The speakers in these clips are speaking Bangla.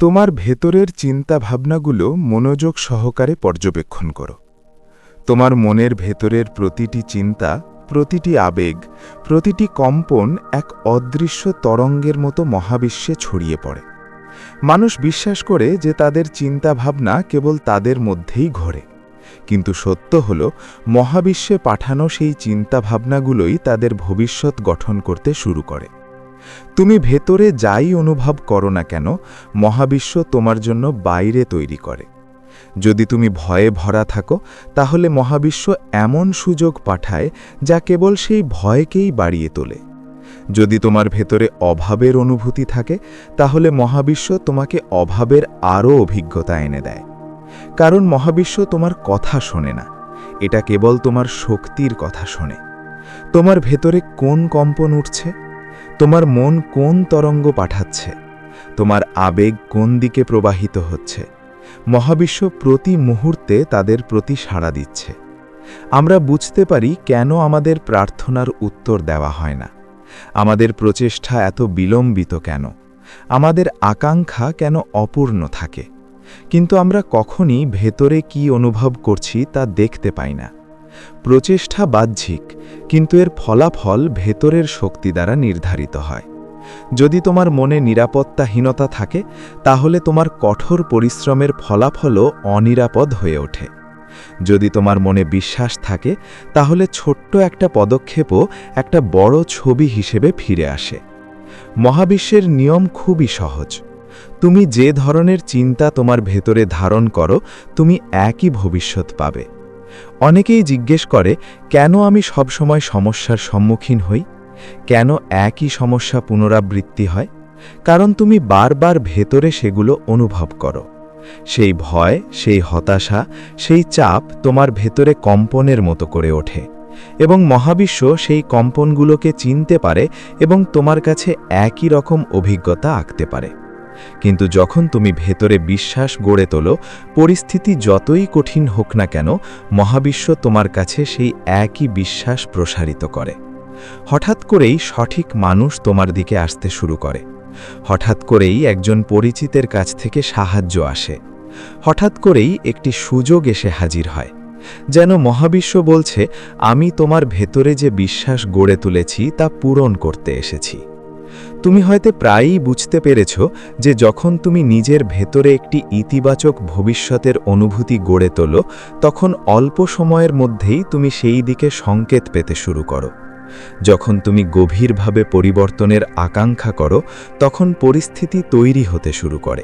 তোমার ভেতরের চিন্তাভাবনাগুলো মনোযোগ সহকারে পর্যবেক্ষণ করো। তোমার মনের ভেতরের প্রতিটি চিন্তা, প্রতিটি আবেগ, প্রতিটি কম্পন এক অদৃশ্য তরঙ্গের মতো মহাবিশ্বে ছড়িয়ে পড়ে। মানুষ বিশ্বাস করে যে তাদের চিন্তাভাবনা কেবল তাদের মধ্যেই ঘোরে। কিন্তু সত্য হল, মহাবিশ্বে পাঠানো সেই চিন্তাভাবনাগুলোই তাদের ভবিষ্যৎ গঠন করতে শুরু করে। তুমি ভেতরে যাই অনুভব করো না কেন, মহাবিশ্ব তোমার জন্য বাইরে তৈরি করে। যদি তুমি ভয়ে ভরা থাকো, তাহলে মহাবিশ্ব এমন সুযোগ পাঠায় যা কেবল সেই ভয়কেই বাড়িয়ে তোলে। যদি তোমার ভেতরে অভাবের অনুভূতি থাকে, তাহলে মহাবিশ্ব তোমাকে অভাবের আরও অভিজ্ঞতা এনে দেয়। কারণ মহাবিশ্ব তোমার কথা শোনে না, এটা কেবল তোমার শক্তির কথা শোনে। তোমার ভেতরে কোন কম্পন উঠছে? তোমার মন কোন তরঙ্গ পাঠাচ্ছে? তোমার আবেগ কোন দিকে প্রবাহিত হচ্ছে? মহাবিশ্ব প্রতি মুহূর্তে তাদের প্রতি সাড়া দিচ্ছে। আমরা বুঝতে পারি কেন আমাদের প্রার্থনার উত্তর দেওয়া হয় না। আমাদের প্রচেষ্টা এত বিলম্বিত কেন? আমাদের আকাঙ্ক্ষা কেন অপূর্ণ থাকে? কিন্তু আমরা কখনই ভেতরে কি অনুভব করছি তা দেখতে পাই না। প্রচেষ্টা বাহ্যিক, কিন্তু এর ফলাফল ভেতরের শক্তি দ্বারা নির্ধারিত হয়। যদি তোমার মনে নিরাপত্তাহীনতা থাকে, তাহলে তোমার কঠোর পরিশ্রমের ফলাফলও অনিরাপদ হয়ে ওঠে। যদি তোমার মনে বিশ্বাস থাকে, তাহলে ছোট্ট একটা পদক্ষেপও একটা বড় ছবি হিসেবে ফিরে আসে। মহাবিশ্বের নিয়ম খুবই সহজ। তুমি যে ধরনের চিন্তা তোমার ভেতরে ধারণ করো, তুমি একই ভবিষ্যৎ পাবে। অনেকেই জিজ্ঞেস করে, কেন আমি সবসময় সমস্যার সম্মুখীন হই? কেন একই সমস্যা পুনরাবৃত্তি হয়? কারণ তুমি বারবার ভেতরে সেগুলো অনুভব করো। সেই ভয়, সেই হতাশা, সেই চাপ তোমার ভেতরে কম্পনের মতো করে ওঠে এবং মহাবিশ্ব সেই কম্পনগুলোকে চিনতে পারে এবং তোমার কাছে একই রকম অভিজ্ঞতা আঁকতে পারে। কিন্তু যখন তুমি ভেতরে বিশ্বাস গড়ে তোলো, পরিস্থিতি যতই কঠিন হোক না কেন, মহাবিশ্ব তোমার কাছে সেই একই বিশ্বাস প্রসারিত করে। হঠাৎ করেই সঠিক মানুষ তোমার দিকে আসতে শুরু করে। হঠাৎ করেই একজন পরিচিতের কাছ থেকে সাহায্য আসে। হঠাৎ করেই একটি সুযোগ এসে হাজির হয়। যেন মহাবিশ্ব বলছে, আমি তোমার ভেতরে যে বিশ্বাস গড়ে তুলেছি, তা পূরণ করতে এসেছি। তুমি হয়তো প্রায়ই বুঝতে পেরেছ যে যখন তুমি নিজের ভেতরে একটি ইতিবাচক ভবিষ্যতের অনুভূতি গড়ে তোলো, তখন অল্প সময়ের মধ্যেই তুমি সেই দিকে সংকেত পেতে শুরু করো। যখন তুমি গভীরভাবে পরিবর্তনের আকাঙ্ক্ষা করো, তখন পরিস্থিতি তৈরি হতে শুরু করে।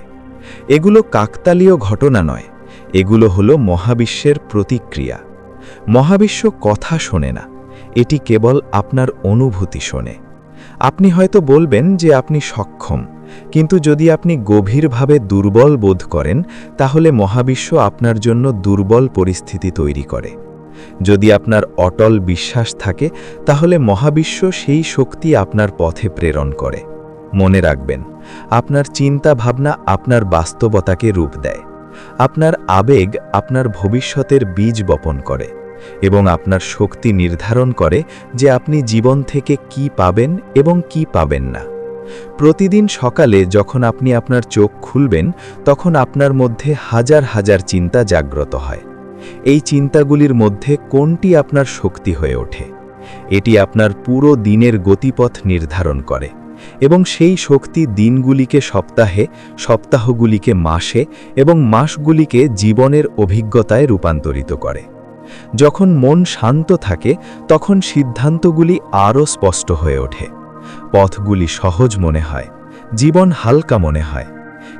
এগুলো কাকতালীয় ঘটনা নয়, এগুলো হলো মহাবিশ্বের প্রতিক্রিয়া। মহাবিশ্ব কথা শোনে না, এটি কেবল আপনার অনুভূতি শোনে। আপনি হয়তো বলবেন যে আপনি সক্ষম, কিন্তু যদি আপনি গভীরভাবে দুর্বল বোধ করেন, তাহলে মহাবিশ্ব আপনার জন্য দুর্বল পরিস্থিতি তৈরি করে। যদি আপনার অটল বিশ্বাস থাকে, তাহলে মহাবিশ্ব সেই শক্তি আপনার পথে প্রেরণ করে। মনে রাখবেন, আপনার চিন্তা ভাবনা আপনার বাস্তবতাকে রূপ দেয়। আপনার আবেগ আপনার ভবিষ্যতের বীজ বপন করে। এবং আপনার শক্তি নির্ধারণ করে যে আপনি জীবন থেকে কি পাবেন এবং কি পাবেন না। প্রতিদিন সকালে যখন আপনি আপনার চোখ খুলবেন, তখন আপনার মধ্যে হাজার হাজার চিন্তা জাগ্রত হয়। এই চিন্তাগুলির মধ্যে কোনটি আপনার শক্তি হয়ে ওঠে? এটি আপনার পুরো দিনের গতিপথ নির্ধারণ করে এবং সেই শক্তি দিনগুলিকে সপ্তাহে, সপ্তাহগুলিকে মাসে এবং মাসগুলিকে জীবনের অভিজ্ঞতায় রূপান্তরিত করে। যখন মন শান্ত থাকে, তখন সিদ্ধান্তগুলি আরও স্পষ্ট হয়ে ওঠে। পথগুলি সহজ মনে হয়, জীবন হালকা মনে হয়।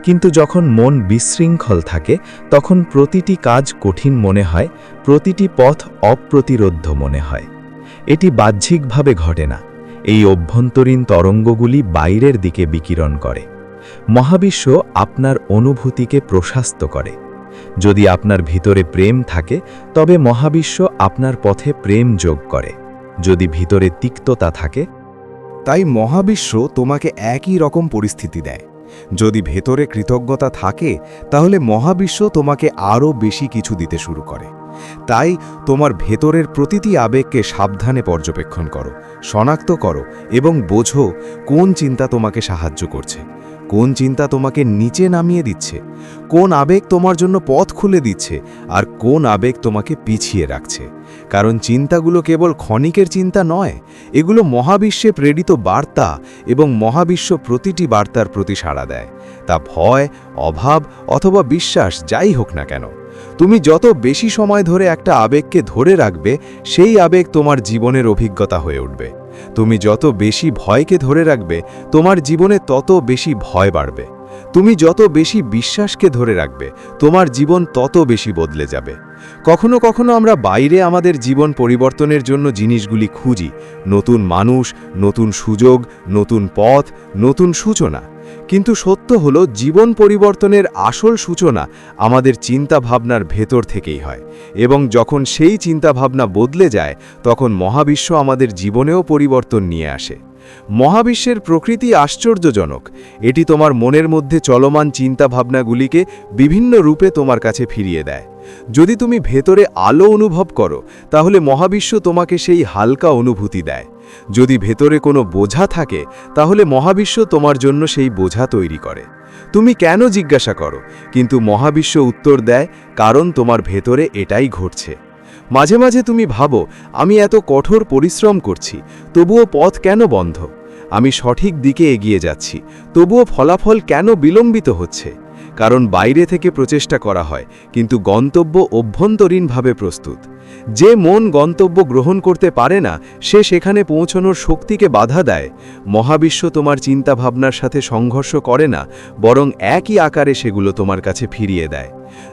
কিন্তু যখন মন বিশৃঙ্খল থাকে, তখন প্রতিটি কাজ কঠিন মনে হয়, প্রতিটি পথ অপ্রতিরোধ্য মনে হয়। এটি বাহ্যিকভাবে ঘটে না, এই অভ্যন্তরীণ তরঙ্গগুলি বাইরের দিকে বিকিরণ করে। মহাবিশ্ব আপনার অনুভূতিকে প্রশাস্ত করে। যদি আপনার ভিতরে প্রেম থাকে, তবে মহাবিশ্ব আপনার পথে প্রেম যোগ করে। যদি ভিতরে তিক্ততা থাকে, তাই মহাবিশ্ব তোমাকে একই রকম পরিস্থিতি দেয়। যদি ভেতরে কৃতজ্ঞতা থাকে, তাহলে মহাবিশ্ব তোমাকে আরও বেশি কিছু দিতে শুরু করে। তাই তোমার ভেতরের প্রতিটি আবেগকে সাবধানে পর্যবেক্ষণ করো, শনাক্ত করো এবং বোঝো কোন চিন্তা তোমাকে সাহায্য করছে। কোন চিন্তা তোমাকে নিচে নামিয়ে দিচ্ছে? কোন আবেগ তোমার জন্য পথ খুলে দিচ্ছে? আর কোন আবেগ তোমাকে পিছিয়ে রাখছে? কারণ চিন্তাগুলো কেবল ক্ষণিকের চিন্তা নয়, এগুলো মহাবিশ্বে প্রেরিত বার্তা এবং মহাবিশ্ব প্রতিটি বার্তার প্রতি সাড়া দেয়। তা ভয়, অভাব অথবা বিশ্বাস যাই হোক না কেন, তুমি যত বেশি সময় ধরে একটা আবেগকে ধরে রাখবে, সেই আবেগ তোমার জীবনের অভিজ্ঞতা হয়ে উঠবে। তুমি যত বেশি ভয়কে ধরে রাখবে, তোমার জীবনে তত বেশি ভয় বাড়বে। তুমি যত বেশি বিশ্বাসকে ধরে রাখবে, তোমার জীবন তত বেশি বদলে যাবে। কখনো কখনো আমরা বাইরে আমাদের জীবন পরিবর্তনের জন্য জিনিসগুলি খুঁজি, নতুন মানুষ, নতুন সুযোগ, নতুন পথ, নতুন সূচনা। কিন্তু সত্য হলো, জীবন পরিবর্তনের আসল সূচনা আমাদের চিন্তা ভাবনার ভেতর থেকেই হয় এবং যখন সেই চিন্তা ভাবনা বদলে যায়, তখন মহাবিশ্ব আমাদের জীবনেও পরিবর্তন নিয়ে আসে। মহাবিশ্বের প্রকৃতি আশ্চর্যজনক। এটি তোমার মনের মধ্যে চলমান চিন্তা ভাবনাগুলিকে বিভিন্ন রূপে তোমার কাছে ফিরিয়ে দেয়। যদি তুমি ভেতরে আলো অনুভব করো, তাহলে মহাবিশ্ব তোমাকে সেই হালকা অনুভূতি দেয়। যদি ভেতরে কোনো বোঝা থাকে, তাহলে মহাবিশ্ব তোমার জন্য সেই বোঝা তৈরি করে। তুমি কেন জিজ্ঞাসা করো? কিন্তু মহাবিশ্ব উত্তর দেয়, কারণ তোমার ভেতরে এটাই ঘটছে। মাঝে মাঝে তুমি ভাবো, আমি এত কঠোর পরিশ্রম করছি, তবুও পথ কেন বন্ধ? আমি সঠিক দিকে এগিয়ে যাচ্ছি, তবুও ফলাফল কেন বিলম্বিত হচ্ছে? কারণ বাইরে থেকে প্রচেষ্টা করা হয়, কিন্তু গন্তব্য অভ্যন্তরীণভাবে প্রস্তুত। যে মন গন্তব্য গ্রহণ করতে পারে না, সে সেখানে পৌঁছনোর শক্তিকে বাধা দেয়। মহাবিশ্ব তোমার চিন্তাভাবনার সাথে সংঘর্ষ করে না, বরং একই আকারে সেগুলো তোমার কাছে ফিরিয়ে দেয়।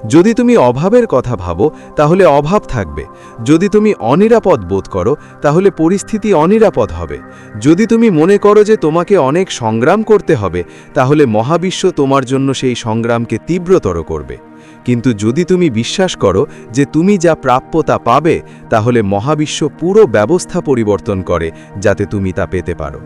যদি তুমি অভাবের কথা ভাবো, তাহলে অভাব থাকবে। যদি তুমি অনিরাপদ বোধ করো, তাহলে পরিস্থিতি অনিরাপদ হবে। যদি তুমি মনে করো যে তোমাকে অনেক সংগ্রাম করতে হবে, তাহলে মহাবিশ্ব তোমার জন্য সেই সংগ্রামকে তীব্রতর করবে। কিন্তু যদি তুমি বিশ্বাস করো যে তুমি যা প্রাপ্য তা পাবে, তাহলে মহাবিশ্ব পুরো ব্যবস্থা পরিবর্তন করে, যাতে তুমি তা পেতে পারো।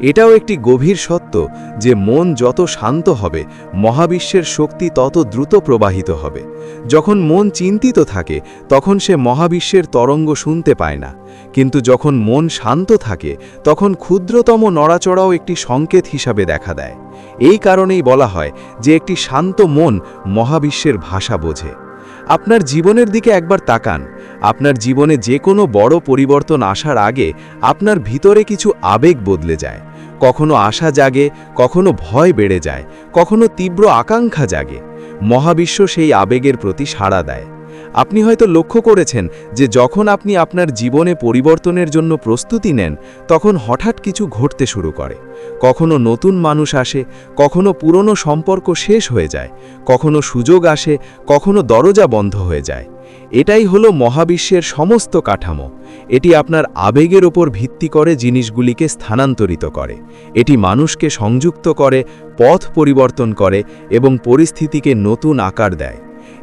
এটাও একটি গভীর সত্য যে মন যত শান্ত হবে, মহাবিশ্বের শক্তি তত দ্রুত প্রবাহিত হবে। যখন মন চিন্তিত থাকে, তখন সে মহাবিশ্বের তরঙ্গ শুনতে পায় না। কিন্তু যখন মন শান্ত থাকে, তখন ক্ষুদ্রতম নড়াচড়াও একটি সংকেত হিসাবে দেখা দেয়। এই কারণেই বলা হয় যে একটি শান্ত মন মহাবিশ্বের ভাষা বোঝে। আপনার জীবনের দিকে একবার তাকান। আপনার জীবনে যে কোনো বড় পরিবর্তন আসার আগে আপনার ভিতরে কিছু আবেগ বদলে যায়। কখনো আশা জাগে, কখনো ভয় বেড়ে যায়, কখনো তীব্র আকাঙ্ক্ষা জাগে। মহাবিশ্ব সেই আবেগের প্রতি সাড়া দেয়। আপনি হয়তো লক্ষ্য করেছেন যে যখন আপনি আপনার জীবনে পরিবর্তনের জন্য প্রস্তুতি নেন, তখন হঠাৎ কিছু ঘটতে শুরু করে। কখনো নতুন মানুষ আসে, কখনো পুরনো সম্পর্ক শেষ হয়ে যায়, কখনো সুযোগ আসে, কখনো দরজা বন্ধ হয়ে যায়। এটাই হলো মহাবিশ্বের সমস্ত কাঠামো। এটি আপনার আবেগের ওপর ভিত্তি করে জিনিসগুলিকে স্থানান্তরিত করে। এটি মানুষকে সংযুক্ত করে, পথ পরিবর্তন করে এবং পরিস্থিতিকে নতুন আকার দেয়।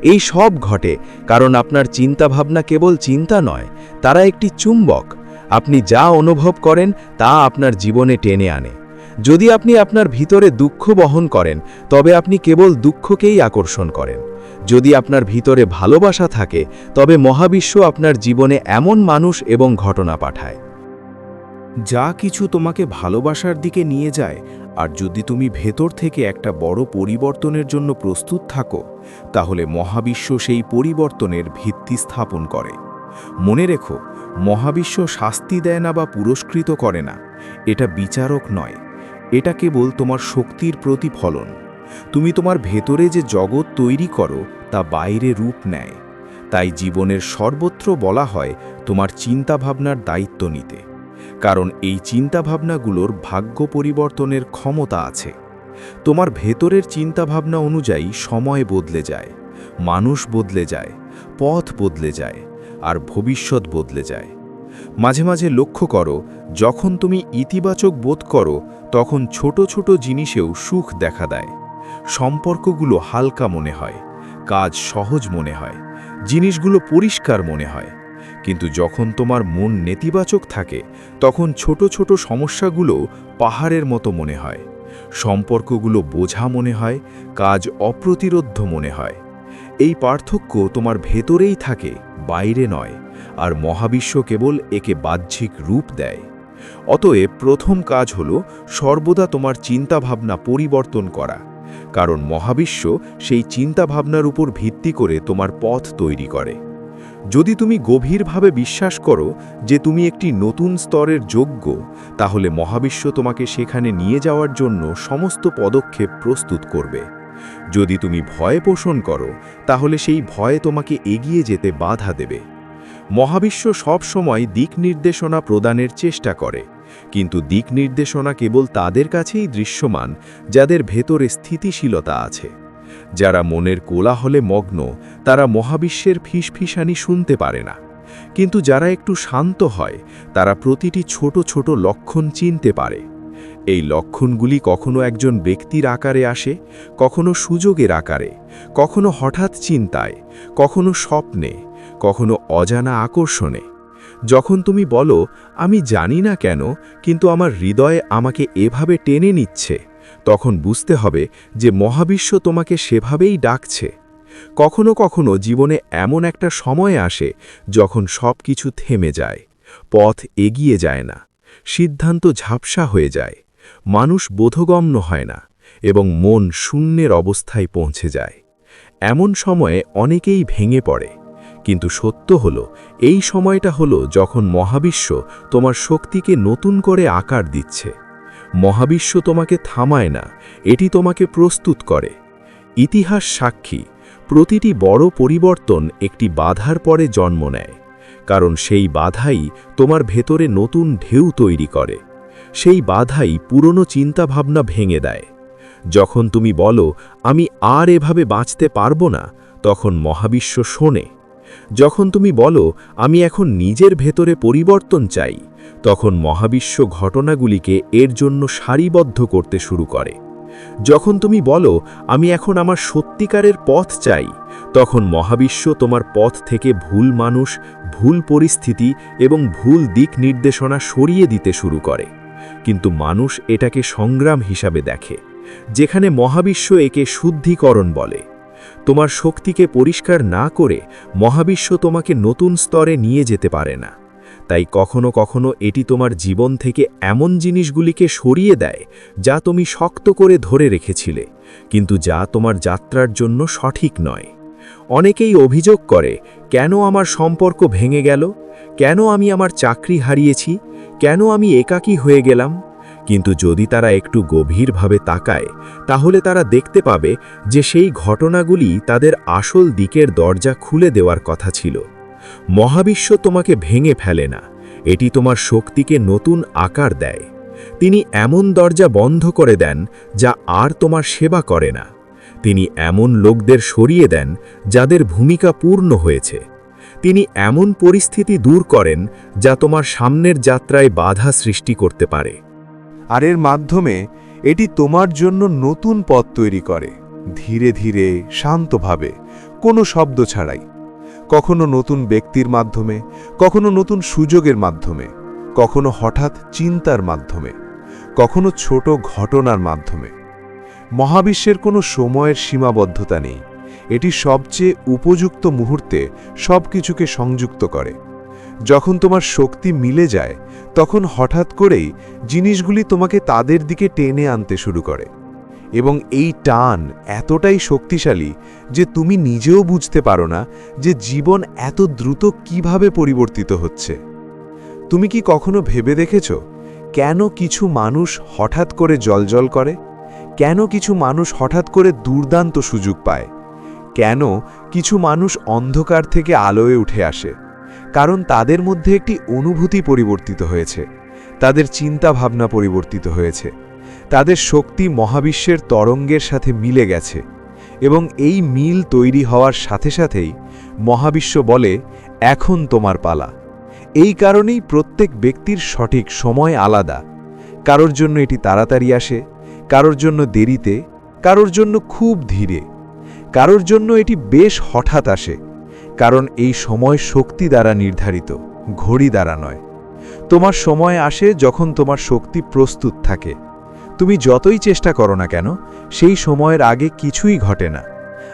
এই সব ঘটে কারণ আপনার চিন্তাভাবনা কেবল চিন্তা নয়, তারা একটি চুম্বক। আপনি যা অনুভব করেন, তা আপনার জীবনে টেনে আনে। যদি আপনি আপনার ভিতরে দুঃখ বহন করেন, তবে আপনি কেবল দুঃখকেই আকর্ষণ করেন। যদি আপনার ভিতরে ভালোবাসা থাকে, তবে মহাবিশ্ব আপনার জীবনে এমন মানুষ এবং ঘটনা পাঠায়। যা কিছু তোমাকে ভালোবাসার দিকে নিয়ে যায় আর যদি তুমি ভেতর থেকে একটা বড় পরিবর্তনের জন্য প্রস্তুত থাকো, তাহলে মহাবিশ্ব সেই পরিবর্তনের ভিত্তি স্থাপন করে। মনে রেখো, মহাবিশ্ব শাস্তি দেয় না বা পুরস্কৃত করে না। এটা বিচারক নয়। এটা কেবল তোমার শক্তির প্রতিফলন। তুমি তোমার ভেতরে যে জগৎ তৈরি করো, তা বাইরে রূপ নেয়। তাই জীবনের সর্বত্র বলা হয়, তোমার চিন্তাভাবনার দায়িত্ব নিতে। কারণ এই চিন্তাভাবনাগুলোর ভাগ্য পরিবর্তনের ক্ষমতা আছে। তোমার ভেতরের চিন্তাভাবনা অনুযায়ী সময় বদলে যায়, মানুষ বদলে যায়, পথ বদলে যায়, আর ভবিষ্যৎ বদলে যায়। মাঝে মাঝে লক্ষ্য করো, যখন তুমি ইতিবাচক বোধ করো, তখন ছোট ছোট জিনিসেও সুখ দেখা দেয়। সম্পর্কগুলো হালকা মনে হয়, কাজ সহজ মনে হয়, জিনিসগুলো পরিষ্কার মনে হয় কিন্তু যখন তোমার মন নেতিবাচক থাকে, তখন ছোট ছোট সমস্যাগুলো পাহাড়ের মতো মনে হয়। সম্পর্কগুলো বোঝা মনে হয়, কাজ অপ্রতিরোধ্য মনে হয়। এই পার্থক্য তোমার ভেতরেই থাকে, বাইরে নয়, আর মহাবিশ্ব কেবল একে বাহ্যিক রূপ দেয়। অতএব প্রথম কাজ হল সর্বদা তোমার চিন্তাভাবনা পরিবর্তন করা, কারণ মহাবিশ্ব সেই চিন্তাভাবনার উপর ভিত্তি করে তোমার পথ তৈরি করে। যদি তুমি গভীরভাবে বিশ্বাস করো যে তুমি একটি নতুন স্তরের যোগ্য, তাহলে মহাবিশ্ব তোমাকে সেখানে নিয়ে যাওয়ার জন্য সমস্ত পদক্ষেপ প্রস্তুত করবে। যদি তুমি ভয় পোষণ করো, তাহলে সেই ভয় তোমাকে এগিয়ে যেতে বাধা দেবে। মহাবিশ্ব সব সময় দিক নির্দেশনা প্রদানের চেষ্টা করে, কিন্তু দিক নির্দেশনা কেবল তাদের কাছেই দৃশ্যমান, যাদের ভেতরে স্থিতিশীলতা আছে। যারা মনের কোলাহলে মগ্ন, তারা মহাবিশ্বের ফিসফিসানি শুনতে পারে না। কিন্তু যারা একটু শান্ত হয়, তারা প্রতিটি ছোট ছোট লক্ষণ চিনতে পারে। এই লক্ষণগুলি কখনো একজন ব্যক্তির আকারে আসে, কখনো সুযোগের আকারে, কখনো হঠাৎ চিন্তায়, কখনো স্বপ্নে, কখনো অজানা আকর্ষণে। যখন তুমি বলো, আমি জানি না কেন, কিন্তু আমার হৃদয়ে আমাকে এভাবে টেনে নিচ্ছে। তখন বুঝতে হবে যে মহাবিশ্ব তোমাকে সেভাবেই ডাকছে। কখনো কখনো জীবনে এমন একটা সময় আসে যখন সব কিছু থেমে যায়, পথ এগিয়ে যায় না, সিদ্ধান্ত ঝাপসা হয়ে যায়, মানুষ বোধগম্য হয় না এবং মন শূন্যের অবস্থায় পৌঁছে যায়। এমন সময়ে অনেকেই ভেঙে পড়ে, কিন্তু সত্য হলো, এই সময়টা হলো যখন মহাবিশ্ব তোমার শক্তিকে নতুন করে আকার দিচ্ছে। মহাবিশ্ব তোমাকে থামায় না, এটি তোমাকে প্রস্তুত করে। ইতিহাস সাক্ষী, প্রতিটি বড় পরিবর্তন একটি বাধার পরে জন্ম নেয়, কারণ সেই বাধাই তোমার ভেতরে নতুন ঢেউ তৈরি করে। সেই বাধাই পুরনো চিন্তাভাবনা ভেঙে দেয়। যখন তুমি বলো, আমি আর এভাবে বাঁচতে পারব না, তখন মহাবিশ্ব শোনে। যখন তুমি বলো, আমি এখন নিজের ভেতরে পরিবর্তন চাই তখন মহাবিশ্ব ঘটনাগুলিকে এর জন্য সারিবদ্ধ করতে শুরু করে। যখন তুমি বলো, আমি এখন আমার সত্যিকারের পথ চাই, তখন মহাবিশ্ব তোমার পথ থেকে ভুল মানুষ, ভুল পরিস্থিতি এবং ভুল দিক নির্দেশনা সরিয়ে দিতে শুরু করে। কিন্তু মানুষ এটাকে সংগ্রাম হিসাবে দেখে, যেখানে মহাবিশ্ব একে শুদ্ধিকরণ বলে। তোমার শক্তিকে পরিষ্কার না করে মহাবিশ্ব তোমাকে নতুন স্তরে নিয়ে যেতে পারে না। তাই কখনো কখনো এটি তোমার জীবন থেকে এমন জিনিসগুলিকে সরিয়ে দেয় যা তুমি শক্ত করে ধরে রেখেছিলে, কিন্তু যা তোমার যাত্রার জন্য সঠিক নয়। অনেকেই অভিযোগ করে, কেন আমার সম্পর্ক ভেঙে গেল? কেন আমি আমার চাকরি হারিয়েছি? কেন আমি একাকী হয়ে গেলাম? কিন্তু যদি তারা একটু গভীরভাবে তাকায়, তাহলে তারা দেখতে পাবে যে সেই ঘটনাগুলি তাদের আসল দিকের দরজা খুলে দেওয়ার কথা ছিল। মহাবিশ্ব তোমাকে ভেঙে ফেলে না, এটি তোমার শক্তিকে নতুন আকার দেয়। তিনি এমন দরজা বন্ধ করে দেন, যা আর তোমার সেবা করে না। তিনি এমন লোকদের সরিয়ে দেন, যাদের ভূমিকা পূর্ণ হয়েছে। তিনি এমন পরিস্থিতি দূর করেন, যা তোমার সামনের যাত্রায় বাধা সৃষ্টি করতে পারে। আর এর মাধ্যমে এটি তোমার জন্য নতুন পথ তৈরি করে। ধীরে ধীরে, শান্তভাবে, কোনো শব্দ ছাড়াই। কখনো নতুন ব্যক্তির মাধ্যমে, কখনো নতুন সুযোগের মাধ্যমে, কখনো হঠাৎ চিন্তার মাধ্যমে, কখনো ছোট ঘটনার মাধ্যমে। মহাবিশ্বের কোনো সময়ের সীমাবদ্ধতা নেই। এটি সবচেয়ে উপযুক্ত মুহূর্তে সব কিছুকে সংযুক্ত করে। যখন তোমার শক্তি মিলে যায়, তখন হঠাৎ করেই জিনিসগুলি তোমাকে তাদের দিকে টেনে আনতে শুরু করে। এবং এই টান এতটাই শক্তিশালী যে তুমি নিজেও বুঝতে পারো না যে জীবন এত দ্রুত কীভাবে পরিবর্তিত হচ্ছে। তুমি কি কখনো ভেবে দেখেছ কেন কিছু মানুষ হঠাৎ করে জলজল করে? কেন কিছু মানুষ হঠাৎ করে দুর্দান্ত সুযোগ পায়? কেন কিছু মানুষ অন্ধকার থেকে আলোয় উঠে আসে? কারণ তাদের মধ্যে একটি অনুভূতি পরিবর্তিত হয়েছে। তাদের চিন্তা ভাবনা পরিবর্তিত হয়েছে। তাদের শক্তি মহাবিশ্বের তরঙ্গের সাথে মিলে গেছে এবং এই মিল তৈরি হওয়ার সাথে সাথেই মহাবিশ্ব বলে, এখন তোমার পালা। এই কারণেই প্রত্যেক ব্যক্তির সঠিক সময় আলাদা। কারোর জন্য এটি তাড়াতাড়ি আসে, কারোর জন্য দেরিতে, কারোর জন্য খুব ধীরে। কারোর জন্য এটি বেশ হঠাৎ আসে, কারণ এই সময় শক্তি দ্বারা নির্ধারিত, ঘড়ি দ্বারা নয়। তোমার সময় আসে যখন তোমার শক্তি প্রস্তুত থাকে। তুমি যতই চেষ্টা করো না কেন, সেই সময়ের আগে কিছুই ঘটে না।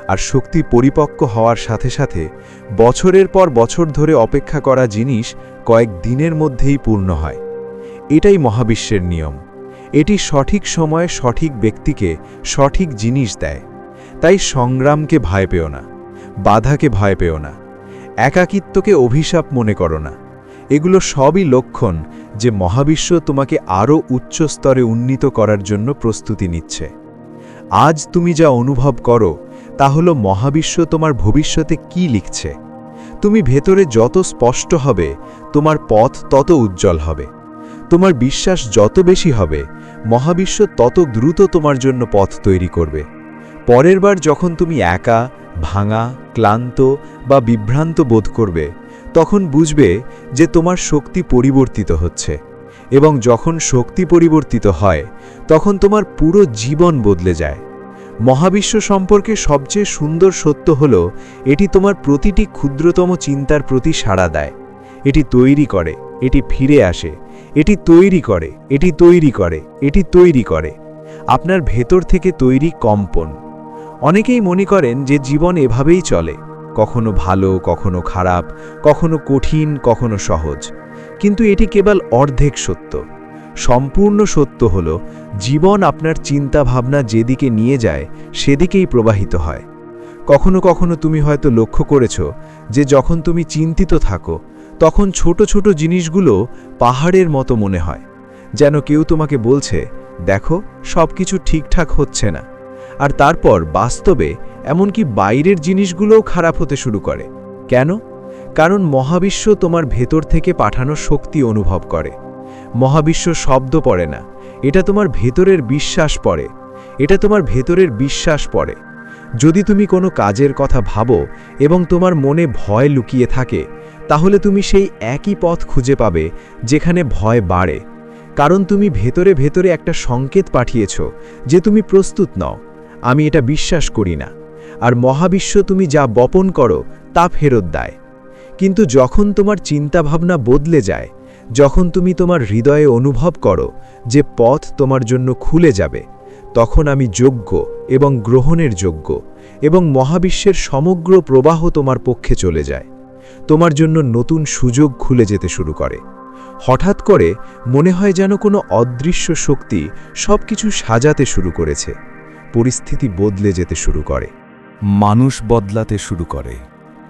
আর শক্তি পরিপক্ক হওয়ার সাথে সাথে বছরের পর বছর ধরে অপেক্ষা করা জিনিস কয়েক দিনের মধ্যেই পূর্ণ হয়। এটাই মহাবিশ্বের নিয়ম। এটি সঠিক সময়ে সঠিক ব্যক্তিকে সঠিক জিনিস দেয়। তাই সংগ্রামকে ভয় পেও না, বাধাকে ভয় পেও না, একাকিত্বকে অভিশাপ মনে করো না। এগুলো সবই লক্ষণ যে মহাবিশ্ব তোমাকে আরও উচ্চ স্তরে উন্নীত করার জন্য প্রস্তুতি নিচ্ছে। আজ তুমি যা অনুভব করো, তা হলো মহাবিশ্ব তোমার ভবিষ্যতে কি লিখছে। তুমি ভেতরে যত স্পষ্ট হবে, তোমার পথ তত উজ্জ্বল হবে। তোমার বিশ্বাস যত বেশি হবে, মহাবিশ্ব তত দ্রুত তোমার জন্য পথ তৈরি করবে। পরের বার যখন তুমি একা, ভাঙা, ক্লান্ত বা বিভ্রান্ত বোধ করবে তখন বুঝবে যে তোমার শক্তি পরিবর্তিত হচ্ছে এবং যখন শক্তি পরিবর্তিত হয়, তখন তোমার পুরো জীবন বদলে যায়। মহাবিশ্ব সম্পর্কে সবচেয়ে সুন্দর সত্য হল, এটি তোমার প্রতিটি ক্ষুদ্রতম চিন্তার প্রতি সাড়া দেয়। এটি তৈরি করে, এটি ফিরে আসে, এটি তৈরি করে, এটি তৈরি করে, এটি তৈরি করে। আপনার ভেতর থেকে তৈরি কম্পন। অনেকেই মনে করেন যে জীবন এভাবেই চলে। কখনো ভালো, কখনো খারাপ, কখনো কঠিন, কখনো সহজ। কিন্তু এটি কেবল অর্ধেক সত্য। সম্পূর্ণ সত্য হল, জীবন আপনার চিন্তা ভাবনা যেদিকে নিয়ে যায়, সেদিকেই প্রবাহিত হয়। কখনো কখনো তুমি হয়তো লক্ষ্য করেছ যে যখন তুমি চিন্তিত থাকো, তখন ছোট ছোট জিনিসগুলো পাহাড়ের মতো মনে হয়, যেন কেউ তোমাকে বলছে, দেখো সব কিছু ঠিকঠাক হচ্ছে না। আর তারপর বাস্তবে এমনকি বাইরের জিনিসগুলোও খারাপ হতে শুরু করে। কেন? কারণ মহাবিশ্ব তোমার ভেতর থেকে পাঠানো শক্তি অনুভব করে। মহাবিশ্ব শব্দ পড়ে না। এটা তোমার ভেতরের বিশ্বাস পড়ে। এটা তোমার ভেতরের বিশ্বাস পড়ে। যদি তুমি কোনো কাজের কথা ভাবো এবং তোমার মনে ভয় লুকিয়ে থাকে, তাহলে তুমি সেই একই পথ খুঁজে পাবে যেখানে ভয় বাড়ে। কারণ তুমি ভেতরে ভেতরে একটা সংকেত পাঠিয়েছ যে তুমি প্রস্তুত নও। আমি এটা বিশ্বাস করি না। আর মহাবিশ্ব তুমি যা বপন করো, তা ফেরত দেয়। কিন্তু যখন তোমার চিন্তাভাবনা বদলে যায়, যখন তুমি তোমার হৃদয়ে অনুভব করো যে পথ তোমার জন্য খুলে যাবে, তখন আমি যোগ্য এবং গ্রহণের যোগ্য এবং মহাবিশ্বের সমগ্র প্রবাহ তোমার পক্ষে চলে যায়। তোমার জন্য নতুন সুযোগ খুলে যেতে শুরু করে। হঠাৎ করে মনে হয় যেন কোনো অদৃশ্য শক্তি সব কিছু সাজাতে শুরু করেছে। পরিস্থিতি বদলে যেতে শুরু করে। মানুষ বদলাতে শুরু করে,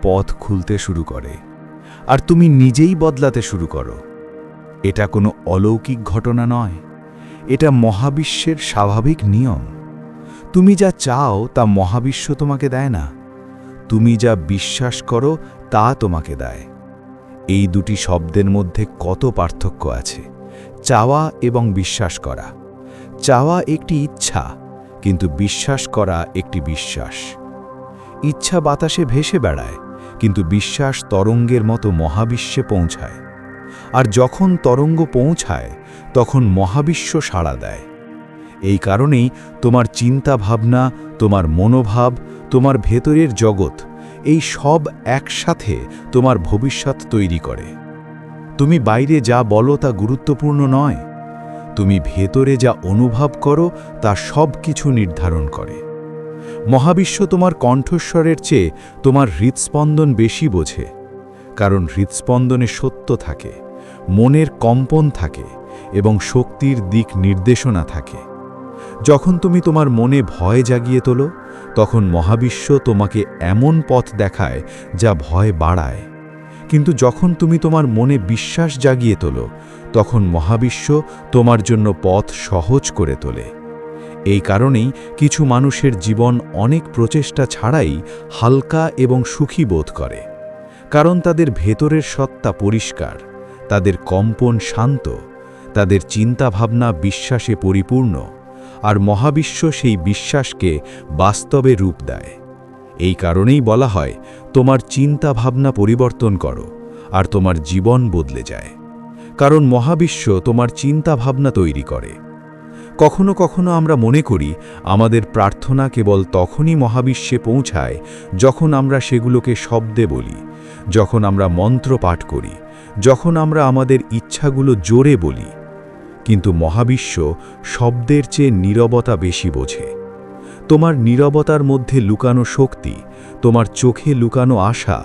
পথ খুলতে শুরু করে, আর তুমি নিজেই বদলাতে শুরু করো। এটা কোনো অলৌকিক ঘটনা নয়, এটা মহাবিশ্বের স্বাভাবিক নিয়ম। তুমি যা চাও তা মহাবিশ্ব তোমাকে দেয় না, তুমি যা বিশ্বাস করো তা তোমাকে দেয়। এই দুটি শব্দের মধ্যে কত পার্থক্য আছে, চাওয়া এবং বিশ্বাস করা। চাওয়া একটি ইচ্ছা, কিন্তু বিশ্বাস করা একটি বিশ্বাস। ইচ্ছা বাতাসে ভেসে বেড়ায়, কিন্তু বিশ্বাস তরঙ্গের মতো মহাবিশ্বে পৌঁছায়। আর যখন তরঙ্গ পৌঁছায়, তখন মহাবিশ্ব সাড়া দেয়। এই কারণেই তোমার চিন্তা ভাবনা তোমার মনোভাব, তোমার ভেতরের জগৎ, এই সব একসাথে তোমার ভবিষ্যৎ তৈরি করে। তুমি বাইরে যা বলো তা গুরুত্বপূর্ণ নয়। তুমি ভেতরে যা অনুভব করো, তা সব কিছু নির্ধারণ করে। মহাবিশ্ব তোমার কণ্ঠস্বরের চেয়ে তোমার হৃৎস্পন্দন বেশি বোঝে। কারণ হৃৎস্পন্দনে সত্য থাকে, মনের কম্পন থাকে এবং শক্তির দিক নির্দেশনা থাকে। যখন তুমি তোমার মনে ভয় জাগিয়ে তোলো, তখন মহাবিশ্ব তোমাকে এমন পথ দেখায় যা ভয় বাড়ায়। কিন্তু যখন তুমি তোমার মনে বিশ্বাস জাগিয়ে তোলো, তখন মহাবিশ্ব তোমার জন্য পথ সহজ করে তোলে। এই কারণেই কিছু মানুষের জীবন অনেক প্রচেষ্টা ছাড়াই হালকা এবং সুখী বোধ করে। কারণ তাদের ভেতরের সত্তা পরিষ্কার, তাদের কম্পন শান্ত, তাদের চিন্তাভাবনা বিশ্বাসে পরিপূর্ণ, আর মহাবিশ্ব সেই বিশ্বাসকে বাস্তবে রূপ দেয়। এই কারণেই বলা হয়, তোমার চিন্তাভাবনা পরিবর্তন করো, আর তোমার জীবন বদলে যায়। কারণ মহাবিশ্ব তোমার চিন্তাভাবনা তৈরি করে। কখনো কখনো আমরা মনে করি, আমাদের প্রার্থনা কেবল তখনই মহাবিশ্বে পৌঁছায়, যখন আমরা সেগুলোকে শব্দে বলি, যখন আমরা মন্ত্র পাঠ করি, যখন আমরা আমাদের ইচ্ছাগুলো জোরে বলি। কিন্তু মহাবিশ্ব শব্দের চেয়ে নীরবতা বেশি বোঝে। তোমার নীরবতার মধ্যে লুকানো শক্তি, তোমার চোখে লুকানো আশা,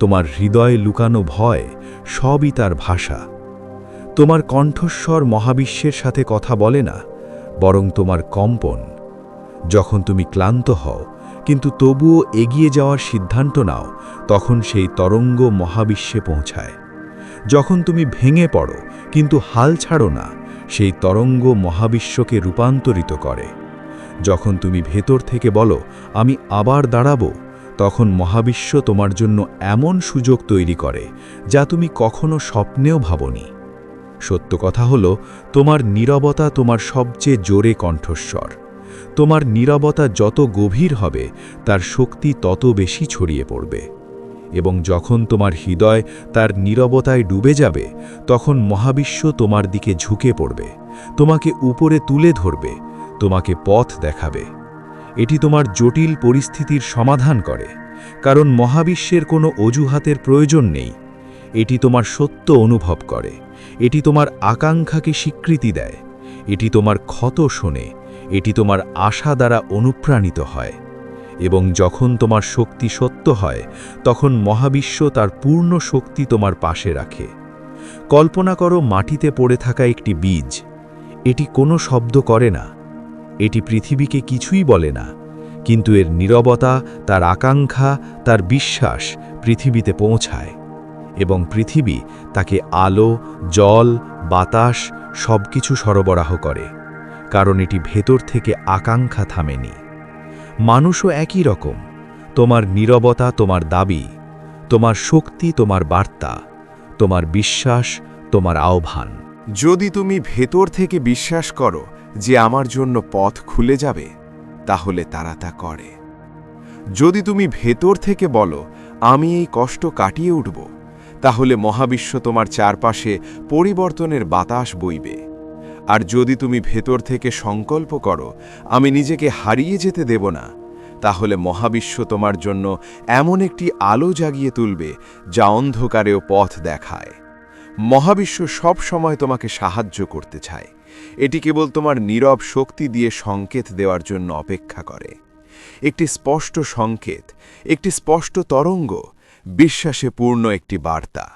তোমার হৃদয়ে লুকানো ভয়, সবই তার ভাষা। তোমার কণ্ঠস্বর মহাবিশ্বের সাথে কথা বলে না বরং তোমার কম্পন। যখন তুমি ক্লান্ত হও, কিন্তু তবুও এগিয়ে যাওয়ার সিদ্ধান্ত নাও, তখন সেই তরঙ্গ মহাবিশ্বে পৌঁছায়। যখন তুমি ভেঙে পড়ো, কিন্তু হাল ছাড়ো না, সেই তরঙ্গ মহাবিশ্বকে রূপান্তরিত করে। যখন তুমি ভেতর থেকে বলো, আমি আবার দাঁড়াবো, তখন মহাবিশ্ব তোমার জন্য এমন সুযোগ তৈরি করে, যা তুমি কখনো স্বপ্নেও ভাবনি। সত্য কথা হলো, তোমার নীরবতা তোমার সবচেয়ে জোরে কণ্ঠস্বর। তোমার নীরবতা যত গভীর হবে, তার শক্তি তত বেশি ছড়িয়ে পড়বে। এবং যখন তোমার হৃদয় তার নীরবতায় ডুবে যাবে, তখন মহাবিশ্ব তোমার দিকে ঝুঁকে পড়বে, তোমাকে উপরে তুলে ধরবে, তোমাকে পথ দেখাবে। এটি তোমার জটিল পরিস্থিতির সমাধান করে, কারণ মহাবিশ্বের কোনো অজুহাতের প্রয়োজন নেই। এটি তোমার সত্য অনুভব করে। এটি তোমার আকাঙ্ক্ষাকে স্বীকৃতি দেয়। এটি তোমার ক্ষত শোনে। এটি তোমার আশা দ্বারা অনুপ্রাণিত হয়। এবং যখন তোমার শক্তি সত্য হয়, তখন মহাবিশ্ব তার পূর্ণ শক্তি তোমার পাশে রাখে। কল্পনা করো মাটিতে পড়ে থাকা একটি বীজ। এটি কোনো শব্দ করে না। এটি পৃথিবীকে কিছুই বলে না। কিন্তু এর নীরবতা, তার আকাঙ্ক্ষা, তার বিশ্বাস পৃথিবীতে পৌঁছায়। এবং পৃথিবী তাকে আলো, জল, বাতাস সব কিছু সরবরাহ করে, কারণ এটি ভেতর থেকে আকাঙ্ক্ষা থামেনি। মানুষও একই রকম, তোমার নীরবতা তোমার দাবি, তোমার শক্তি তোমার বার্তা, তোমার বিশ্বাস তোমার আহ্বান। যদি তুমি ভেতর থেকে বিশ্বাস করো যে আমার জন্য পথ খুলে যাবে, তাহলে তারা তা করে। যদি তুমি ভেতর থেকে বলো, আমি এই কষ্ট কাটিয়ে উঠব তাহলে মহাবিশ্ব তোমার চারপাশে পরিবর্তনের বাতাস বইবে। আর যদি তুমি ভেতর থেকে সংকল্প করো, আমি নিজেকে হারিয়ে যেতে দেব না, তাহলে মহাবিশ্ব তোমার জন্য এমন একটি আলো জাগিয়ে তুলবে, যা অন্ধকারেও পথ দেখায়। মহাবিশ্ব সব সময় তোমাকে সাহায্য করতে চায়। এটি কেবল তোমার নীরব শক্তি দিয়ে সংকেত দেওয়ার জন্য অপেক্ষা করে। একটি স্পষ্ট সংকেত, একটি স্পষ্ট তরঙ্গ বিশ্বাসে পূর্ণ একটি বার্তা।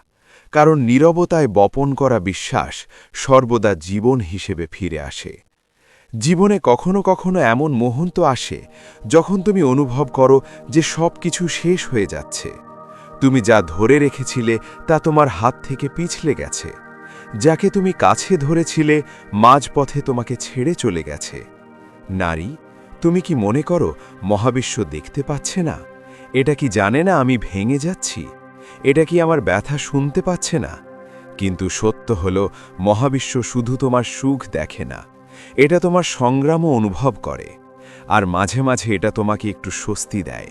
কারণ নীরবতায় বপন করা বিশ্বাস সর্বদা জীবন হিসেবে ফিরে আসে। জীবনে কখনো কখনো এমন মুহূর্ত আসে যখন তুমি অনুভব করো যে সব কিছু শেষ হয়ে যাচ্ছে। তুমি যা ধরে রেখেছিলে তা তোমার হাত থেকে পিছলে গেছে। যাকে তুমি কাছে ধরেছিলে মাঝপথে তোমাকে ছেড়ে চলে গেছে। নারী, তুমি কি মনে করো মহাবিশ্ব দেখতে পাচ্ছে না? এটা কি জানে না আমি ভেঙে যাচ্ছি? এটা কি আমার ব্যথা শুনতে পাচ্ছে না? কিন্তু সত্য হল, মহাবিশ্ব শুধু তোমার সুখ দেখে না। এটা তোমার সংগ্রামও অনুভব করে। আর মাঝে মাঝে এটা তোমাকে একটু স্বস্তি দেয়।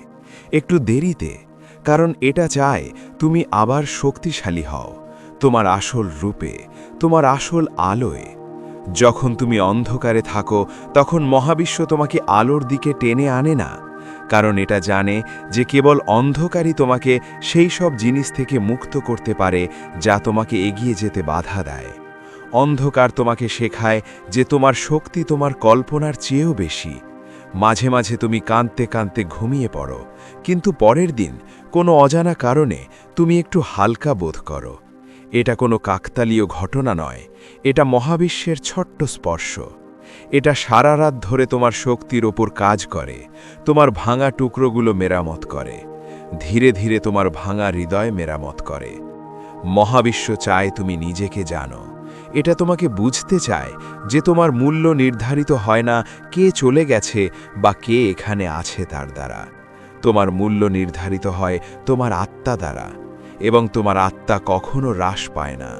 একটু দেরিতে, কারণ এটা চায় তুমি আবার শক্তিশালী হও। তোমার আসল রূপে, তোমার আসল আলোয়। যখন তুমি অন্ধকারে থাকো, তখন মহাবিশ্ব তোমাকে আলোর দিকে টেনে আনে না। কারণ এটা জানে যে কেবল অন্ধকারই তোমাকে সেই সব জিনিস থেকে মুক্ত করতে পারে, যা তোমাকে এগিয়ে যেতে বাধা দেয়। অন্ধকার তোমাকে শেখায় যে তোমার শক্তি তোমার কল্পনার চেয়েও বেশি। মাঝে মাঝে তুমি কাঁদতে কাঁদতে ঘুমিয়ে পড়ো, কিন্তু পরের দিন কোনো অজানা কারণে তুমি একটু হালকা বোধ করো। এটা কোনো কাকতালীয় ঘটনা নয়, এটা মহাবিশ্বের ছোট্ট স্পর্শ। এটা সারা রাত ধরে তোমার শক্তির ওপর কাজ করে, তোমার ভাঙা টুকরোগুলো মেরামত করে, ধীরে ধীরে তোমার ভাঙা হৃদয় মেরামত করে। মহাবিশ্ব চায় তুমি নিজেকে জানো, এটা তোমাকে বুঝতে চায় যে তোমার মূল্য নির্ধারিত হয় না কে চলে গেছে বা কে এখানে আছে তার দ্বারা। তোমার মূল্য নির্ধারিত হয় তোমার আত্মা দ্বারা এবং তোমার আত্মা কখনো হ্রাস পায় না।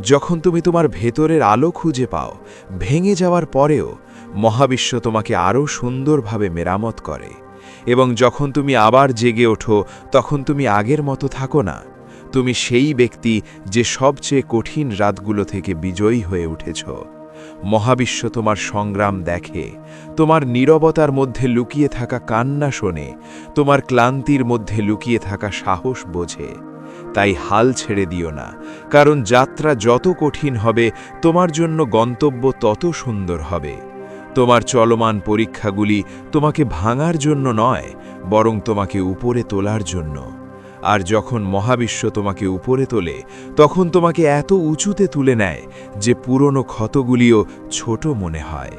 যখন তুমি তোমার ভেতরের আলো খুঁজে পাও, ভেঙে যাওয়ার পরেও মহাবিশ্ব তোমাকে আরও সুন্দরভাবে মেরামত করে। এবং যখন তুমি আবার জেগে ওঠো, তখন তুমি আগের মতো থাকো না। তুমি সেই ব্যক্তি যে সবচেয়ে কঠিন রাতগুলো থেকে বিজয়ী হয়ে উঠেছ। মহাবিশ্ব তোমার সংগ্রাম দেখে, তোমার নীরবতার মধ্যে লুকিয়ে থাকা কান্না শোনে, তোমার ক্লান্তির মধ্যে লুকিয়ে থাকা সাহস বোঝে। তাই হাল ছেড়ে দিও না, কারণ যাত্রা যত কঠিন হবে, তোমার জন্য গন্তব্য তত সুন্দর হবে। তোমার চলমান পরীক্ষাগুলি তোমাকে ভাঙার জন্য নয়, বরং তোমাকে উপরে তোলার জন্য। আর যখন মহাবিশ্ব তোমাকে উপরে তোলে, তখন তোমাকে এত উঁচুতে তুলে নেয় যে পুরনো ক্ষতগুলিও ছোট মনে হয়।